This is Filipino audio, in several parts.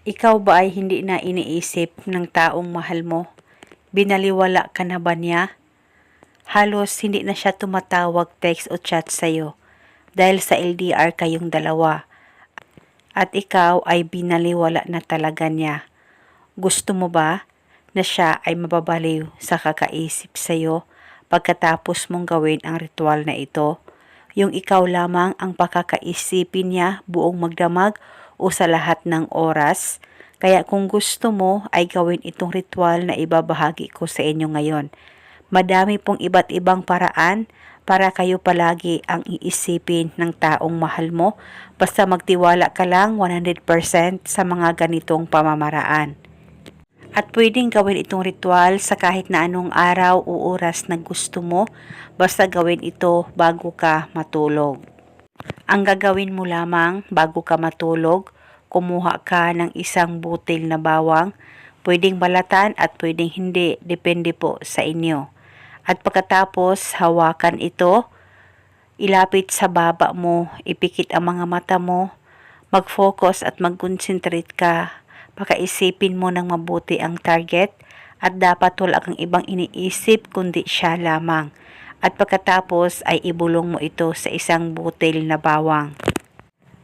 Ikaw ba ay hindi na iniisip ng taong mahal mo? Binaliwala ka na ba niya? Halos hindi na siya tumatawag, text o chat sa'yo dahil sa LDR kayong dalawa. At ikaw ay binaliwala na talaga niya. Gusto mo ba na siya ay mababaliw sa kakaisip sa'yo pagkatapos mong gawin ang ritual na ito? Yung ikaw lamang ang pakakaisipin niya buong magdamag o sa lahat ng oras. Kaya kung gusto mo ay gawin itong ritual na ibabahagi ko sa inyo ngayon. Madami pong iba't ibang paraan para kayo palagi ang iisipin ng taong mahal mo. Basta magtiwala ka lang 100% sa mga ganitong pamamaraan. At pwedeng gawin itong ritual sa kahit na anong araw o oras na gusto mo, basta gawin ito bago ka matulog. Ang gagawin mo lamang bago ka matulog, kumuha ka ng isang butil na bawang, pwedeng balatan at pwedeng hindi, depende po sa inyo. At pagkatapos hawakan ito, ilapit sa baba mo, ipikit ang mga mata mo, mag-focus at mag-concentrate ka Pakaisipin mo ng mabuti ang target at dapat wala kang ibang iniisip kundi siya lamang. At pagkatapos ay ibulong mo ito sa isang butil na bawang.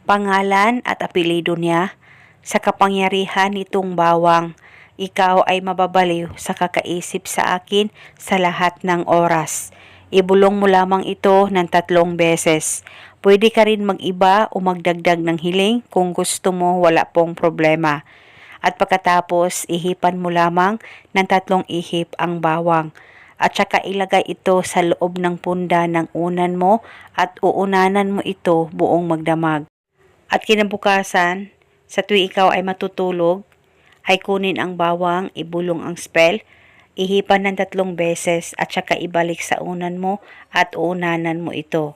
Pangalan at apelido niya sa kapangyarihan nitong bawang, ikaw ay mababaliw sa kakaisip sa akin sa lahat ng oras. Ibulong mo lamang ito ng tatlong beses. Pwede ka rin mag-iba o magdagdag ng hiling kung gusto mo wala pong problema at pagkatapos ihipan mo lamang ng tatlong ihip ang bawang at saka ilagay ito sa loob ng punda ng unan mo at uunanan mo ito buong magdamag. At kinabukasan, sa tuwi ikaw ay matutulog, ay kunin ang bawang, ibulong ang spell, ihipan ng tatlong beses at saka ibalik sa unan mo at uunanan mo ito.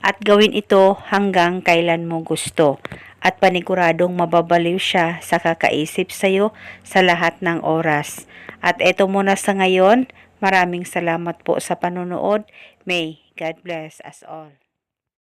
At gawin ito hanggang kailan mo gusto at paniguradong mababaliw siya sa kakaisip sa'yo sa lahat ng oras. At eto muna sa ngayon, maraming salamat po sa panonood. May God bless us all.